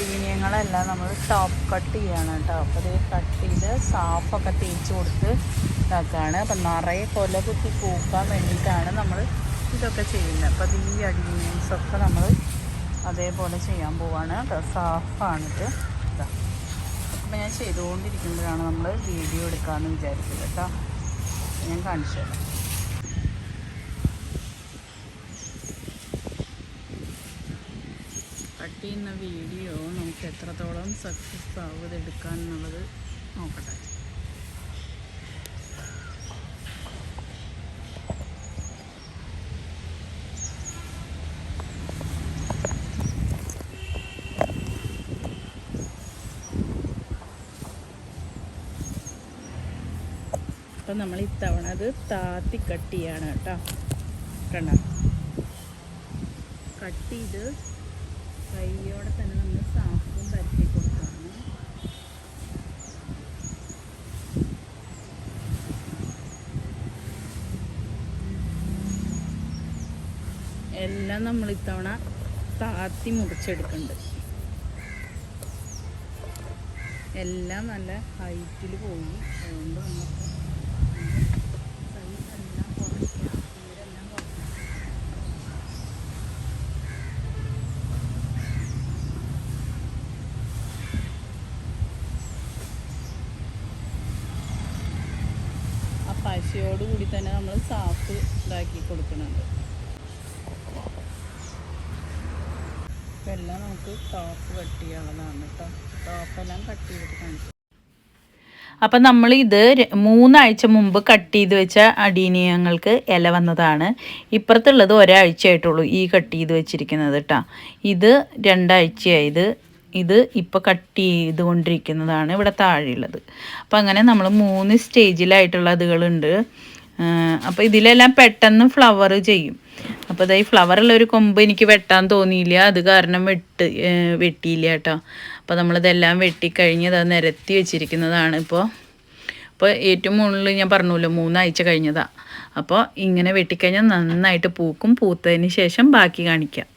അടീനിയങ്ങളെല്ലാം നമ്മൾ top cut ചെയ്യണം കേട്ടോ. അപ്പോൾ ഇത് കട്ട് ചെയ്ത് സാഫൊക്കെ തേച്ച് കൊടുത്ത് ഇതാക്കുകയാണ് അപ്പം നിറയെ കൊല കുത്തി പൂക്കാൻ വേണ്ടിയിട്ടാണ് നമ്മൾ ഇതൊക്കെ ചെയ്യുന്നത്. അപ്പോൾ ഈ അഡീനിയൻസൊക്കെ നമ്മൾ അതേപോലെ ചെയ്യാൻ പോവാണ്. കേട്ടോ സാഫാണിത്. ഇതാ. അപ്പോൾ ഞാൻ ചെയ്തുകൊണ്ടിരിക്കുമ്പോഴാണ് നമ്മൾ വീഡിയോ എടുക്കാമെന്ന് വിചാരിച്ചത് കേട്ടോ. ഞാൻ കാണിച്ചു തരാം. കട്ട് ചെയ്യുന്ന വീഡിയോ നമുക്ക് എത്രത്തോളം സക്സസ് ആവുക എടുക്കാൻ എന്നുള്ളത് നോക്കട്ടെ. അപ്പം നമ്മൾ ഇത്തവണ അത് താത്തി കട്ട് ചെയ്യാണ് കേട്ടോ. കണ്ട? കട്ട് ചെയ്ത് കൈയോടെ തന്നെ നമ്മൾ സാഫും പരത്തി കൊടുക്കുകയാണ് എല്ലാം നമ്മൾ ഇത്തവണ താത്തി മുറിച്ചെടുക്കുന്നുണ്ട്. എല്ലാം നല്ല ഹൈറ്റിൽ പോയി. അതുകൊണ്ട് നമുക്ക് ആ പശയോട് കൂടി തന്നെ നമ്മൾ സാഫ് ഇതാക്കി കൊടുക്കുന്നുണ്ട് ഇതെല്ലാം നമുക്ക് ടോപ്പ് കട്ട് ചെയ്യാനുള്ളതാണ് കേട്ടോ ടോപ്പെല്ലാം കട്ട് ചെയ്തിട്ട് കാണിച്ചു. അപ്പം നമ്മൾ ഇത് മൂന്നാഴ്ച മുമ്പ് കട്ട് ചെയ്ത് വെച്ച അടീനിയങ്ങൾക്ക് ഇല വന്നതാണ്. ഇപ്പുറത്തുള്ളത് ഒരാഴ്ച ആയിട്ടുള്ളൂ ഈ കട്ട് ചെയ്ത് വെച്ചിരിക്കുന്നത് കേട്ടോ ഇത് രണ്ടാഴ്ചയായത് ഇത് ഇപ്പോൾ കട്ട് ചെയ്തുകൊണ്ടിരിക്കുന്നതാണ് ഇവിടെ താഴെയുള്ളത്. അപ്പം അങ്ങനെ നമ്മൾ മൂന്ന് സ്റ്റേജിലായിട്ടുള്ള അതുകളുണ്ട്. അപ്പോൾ ഇതിലെല്ലാം പെട്ടെന്ന് ഫ്ലവർ ചെയ്യും. അപ്പോൾ അതായത് ഫ്ലവറുള്ള ഒരു കൊമ്പ് എനിക്ക് വെട്ടാൻ തോന്നിയില്ല. അത് കാരണം വെട്ട് വെട്ടിയില്ല കേട്ടോ. അപ്പോൾ നമ്മളിതെല്ലാം വെട്ടിക്കഴിഞ്ഞ് അത് നിരത്തി വെച്ചിരിക്കുന്നതാണ് ഇപ്പോൾ അപ്പോൾ ഏറ്റവും മുകളിൽ ഞാൻ പറഞ്ഞല്ലോ മൂന്നാഴ്ച കഴിഞ്ഞതാ. അപ്പോൾ ഇങ്ങനെ വെട്ടിക്കഴിഞ്ഞാൽ നന്നായിട്ട് പൂക്കും. പൂത്തതിന് ശേഷം ബാക്കി കാണിക്കാം.